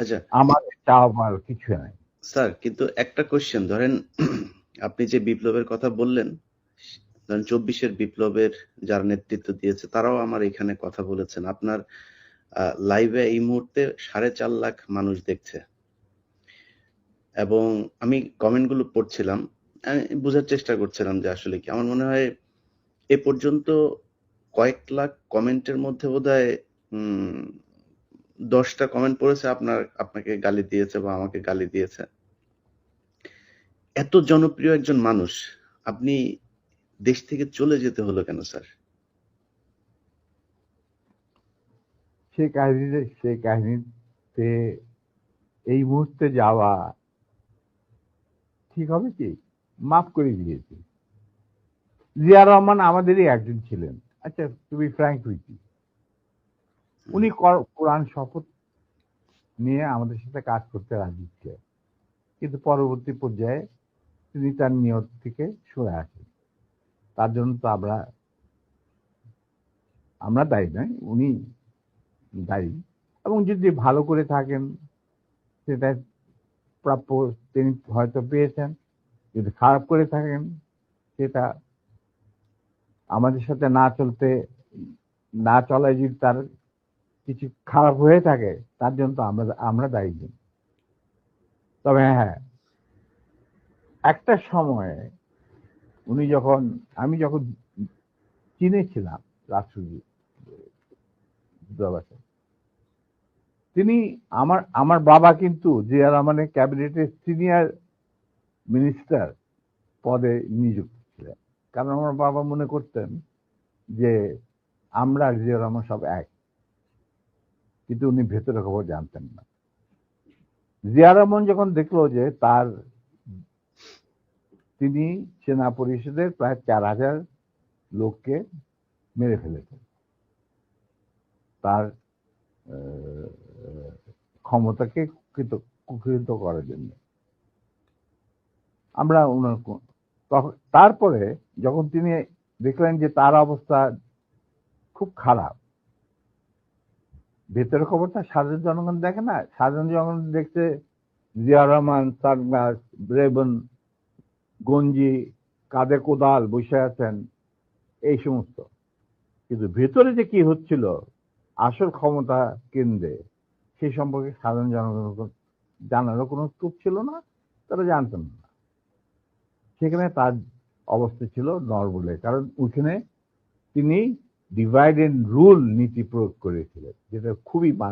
আচ্ছা। আমার চাওয়া পাওয়ার কিছু নাই। স্যার কিন্তু একটা কোশ্চেন ধরেন আপনি যে বিপ্লবের কথা বললেন ধরেন চব্বিশের বিপ্লবের যারা নেতৃত্ব দিয়েছে তারাও আমার এখানে কথা বলেছেন। আপনার লাইভে এই মুহূর্তে সাড়ে চার লাখ মানুষ দেখছে। এবং আমি কমেন্টগুলো পড়ছিলাম আমি বোঝার চেষ্টা করছিলাম যে আসলে কি আমার মনে হয় এ পর্যন্ত কয়েক লাখ কমেন্টের মধ্যে বোধহয় উম দশটা কমেন্ট পড়েছে, আপনার, আপনাকে গালি দিয়েছে বা আমাকে গালি দিয়েছে। এত জনপ্রিয় একজন মানুষ, আপনি দেশ থেকে চলে যেতে হলো কেন, স্যার? সেই কাহিনীতে সেই কাহিনীতে এই মুহূর্তে যাওয়া ঠিক হবে কি? মাফ করে দিয়েছি। জিয়া রহমান আমাদেরই একজন ছিলেন। আচ্ছা তুমি ফ্র্যাঙ্ক উইথি উনি কোরআন শপথ নিয়ে আমাদের সাথে কাজ করতে রাজি ছিলেন। কিন্তু পরবর্তী পর্যায়ে তিনি তার নিয়ত থেকে সরে আসেন। তার জন্য তো আমরা আমরা দায়ী নয়, উনি দায়ী। এবং যদি ভালো করে থাকেন, সেটা প্রাপ্য, তিনি হয়তো পেয়েছেন। যদি খারাপ করে থাকেন, সেটা আমাদের সাথে না চলতে, না চলায় যদি তার কিছু খারাপ হয়ে থাকে, তার জন্য তো আমরা আমরা দায়ী। তবে হ্যাঁ একটা সময়ে উনি যখন, আমি যখন চীনে ছিলাম রাষ্ট্রদূত দূতাবাসে তিনি আমার আমার বাবা কিন্তু জিয়া রহমানের ক্যাবিনেটের সিনিয়র মিনিস্টার পদে নিযুক্ত ছিলেন। কারণ আমার বাবা মনে করতেন যে আমরা জিয়া রহমান সব এক। কিন্তু উনি ভেতরে খবর জানতেন না। জিয়া যখন দেখল যে তার তিনি সেনা পরিষদের প্রায় চার হাজার লোককে মেরে ফেলেছেন তার ক্ষমতাকে কুকৃত- করার জন্য। আমরা ওনার তারপরে যখন তিনি দেখলেন যে তার অবস্থা খুব খারাপ ভেতরের খবরটা সাধারণ জনগণ দেখে না। সাধারণ জনগণ দেখছে জিয়া রহমান সানগ্লাস রেবন, গঞ্জি কাঁধে কোদাল বসে আছেন, এই সমস্ত। কিন্তু ভেতরে যে কি হচ্ছিল, আসল ক্ষমতা কেন্দ্রে সেই সম্পর্কে সাধারণ জনগণ জানারও কোনো স্কোপ ছিল না, তারা জানতেন না। সেখানে তার অবস্থা ছিল নরবলে, কারণ ওইখানে তিনি ডিভাইড এন্ড রুল নীতি প্রয়োগ করেছিলেন যেটা খুবই মারাত্মক